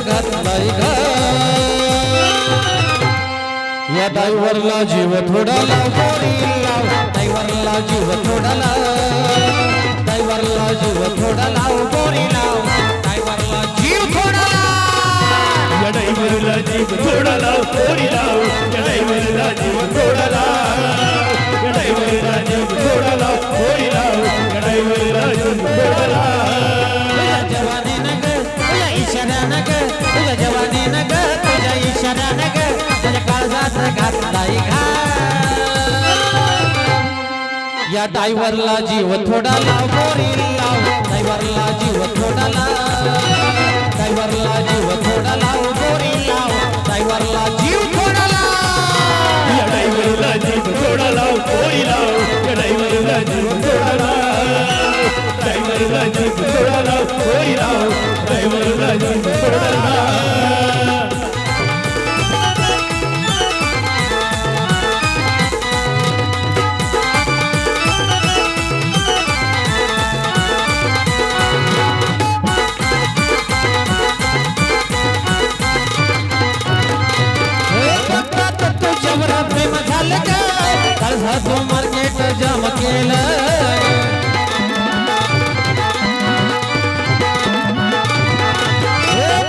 घातलाय ग या ड्रायव्हरला जीव थोडा लाव गोरी लाव. ड्रायव्हरला जीव थोडा लाव. ड्रायव्हरला जीव थोडा लाव गोरी लाव. ड्रायव्हरला जीव थोडा लाव. या ड्रायव्हरला जीव थोडा लाव पोरी लाव. या ड्रायव्हरला जीव थोडा लाव. या ड्रायव्हरला जीव थोडा लाव पोरी लाव. या ड्रायव्हरला जीव थोडा लाव. तुझ्या जवानीनं ग तुझ्या तुझ्या ग तुझ्या काळजात घातलाय घा या डायव्हरला जीव थोडा लाव गोरी लाव. जीव थोडा लाव जीव थोडा लाव गोरी लाव. जीव थोडा लाव या जीव थोडा लाव पोरी लाव. या जीव थोडा लाव जीव थोडा लाव पोरी लाव. झालं तो मार्केट जाम केलं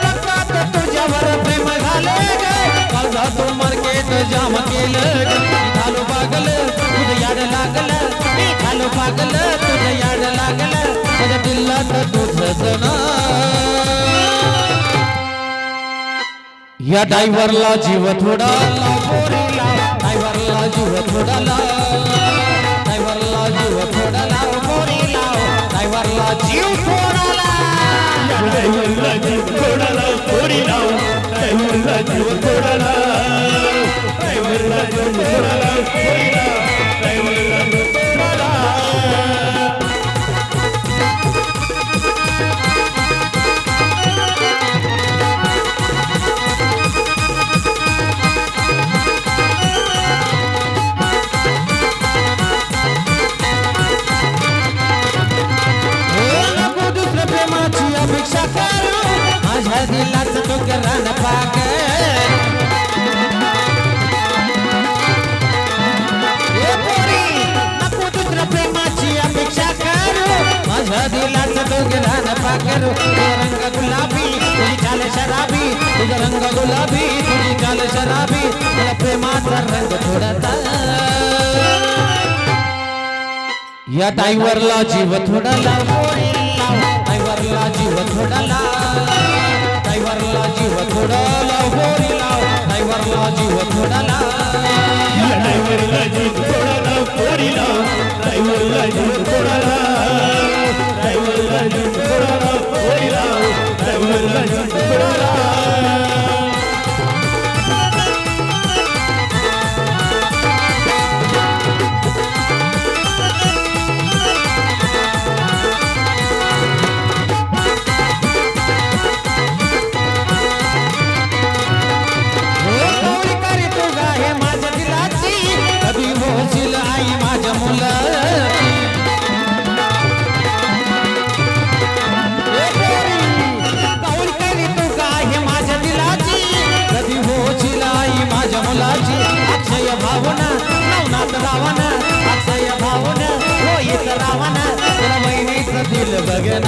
बघतात तुझ्यावर प्रेम झालं ग. काळझा तो मार्केट जाम केलं ग. झालो पागल तुझं याड लागलं. मी झालो पागल तुझं याड लागलं. तुझ्या दिल्लात तुझं जण या ड्रायव्हरला जीव थोडा. जीव थोडा लाव ड्रायव्हरला जीव थोडा लाव गोरी लाव ड्रायव्हरला जीव थोडा लाव ड्रायव्हरला जीव थोडा लाव लाव ड्रायव्हरला जीव थोडा लाव ड्रायव्हरला जीव थोडा लाव लाव दिलाच तो रान पाकरू तुझा रंग गुलाबी तुझी चाल शराबी. तुझा रंग गुलाबी तुझी चाल शराबी. मला प्रेमाचा रंग थोडासा या डायव्हरला जीव थोडा लाव. गोरी जीव थोडा लाव. ड्रायव्हरला जीव थोडा लाव. गोरी लाव. ड्रायव्हरला जीव थोडा लाव. या जीव थोडा लाव. पोरी लाव. ड्रायव्हरला जीव ड्रायव्हरला बहिणीचं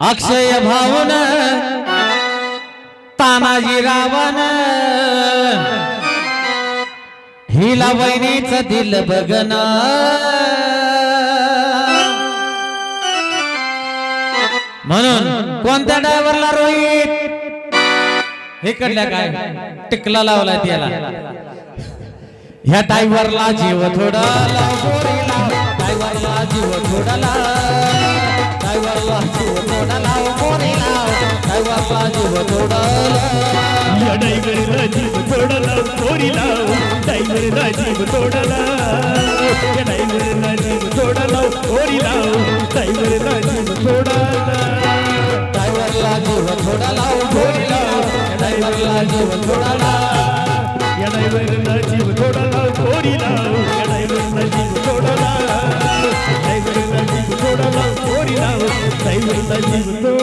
अक्षय भावन तानाजी रावण। हिला बहिणीच दिल बघन। म्हणून कोणत्या ड्रायव्हरला रोहित? इकडल्या काय? टिकला लावला त्याला. ह्या ड्रायव्हरला जीव थोडा ड्रायव्हरला जीव थोडा लाव ड्रायव्हरला जीव थोडा लाव गोरी लाव ड्रायव्हरला जीव थोडा या ड्रायव्हरला जीव थोडा लाव पोरी लाव ड्रायव्हरला जीव थोडा लाव या ड्रायव्हरला जीव थोडा लाव पोरी लाव ड्रायव्हरला जीव थोडा ड्रायव्हरला जीव थोडा लाव गोरी लाव ड्रायव्हरला जीव थोडा लाव या ड्रायव्हरला जीव थोडा लाव पोरी लाव જીવતા જીવતો